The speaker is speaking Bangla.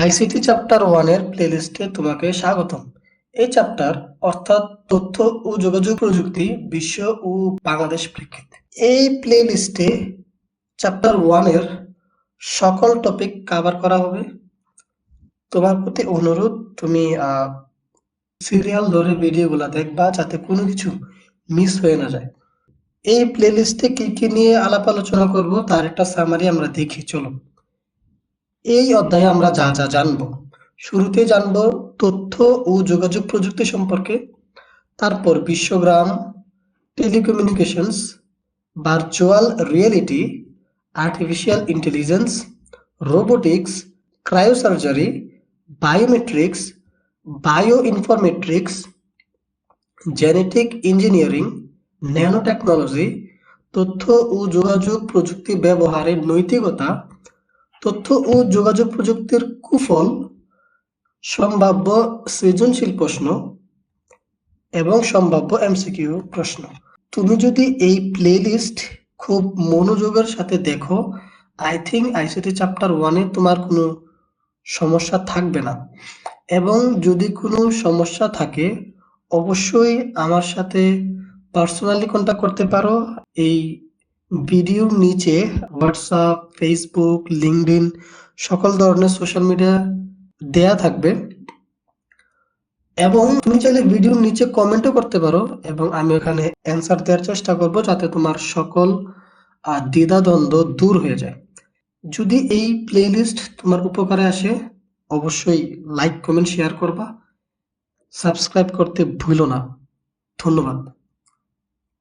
আইসিটি চ্যাপ্টার ওয়ানের প্লেলিস্টে তোমাকে স্বাগতম। এই চ্যাপ্টার অর্থাৎ তথ্য ও যোগাযোগ প্রযুক্তি, বিশ্ব ও বাংলাদেশ প্রেক্ষিতে। এই প্লেলিস্টে চ্যাপ্টার ওয়ানের সকল টপিক কভার করা হবে। তোমার প্রতি অনুরোধ, তুমি সিরিয়াল ধরে ভিডিওগুলো দেখবা যাতে কোনো কিছু মিস হয়ে না যায়। এই প্লেলিস্টে কি কি নিয়ে আলাপ আলোচনা করব, তার একটা সামারি আমরা দেখি, চলো। এই অধ্যায়ে আমরা যা যা জানব, শুরুতে জানব তথ্য ও যোগাযোগ প্রযুক্তি সম্পর্কে, তারপর বিশ্বগ্রাম, telecommunications, virtual reality artificial intelligence robotics cryosurgery biometrics bioinformatics genetic engineering nanotechnology তথ্য ও যোগাযোগ প্রযুক্তি ব্যবহারের নৈতিকতা তথ্য ও যোগাযোগ প্রযুক্তির কুফল, সম্ভাব্য সৃজনশীল প্রশ্ন এবং সম্ভাব্য এমসিকিউ প্রশ্ন। তুমি যদি এই প্লেলিস্ট খুব মনোযোগের সাথে দেখো আই থিঙ্ক আইসিটি চ্যাপ্টার ওয়ানে তোমার কোনো সমস্যা থাকবে না। এবং যদি কোনো সমস্যা থাকে, অবশ্যই আমার সাথে পার্সোনালি কন্ট্যাক্ট করতে পারো। এই ভিডিওর নিচে হোয়াটসঅ্যাপ ফেসবুক লিঙ্কডইন সকল ধরনের সোশ্যাল মিডিয়া দেয়া থাকবে। এবং তুমি চাইলে ভিডিওর নিচে কমেন্টও করতে পারো এবং আমি ওখানে অ্যান্সার দেওয়ার চেষ্টা করব যাতে তোমার সকল দ্বিধাদ্বন্দ্ব দূর হয়ে যায়। যদি এই প্লেলিস্ট তোমার উপকারে আসে, অবশ্যই লাইক কমেন্ট শেয়ার করবা। সাবস্ক্রাইব করতে ভুলো না। ধন্যবাদ।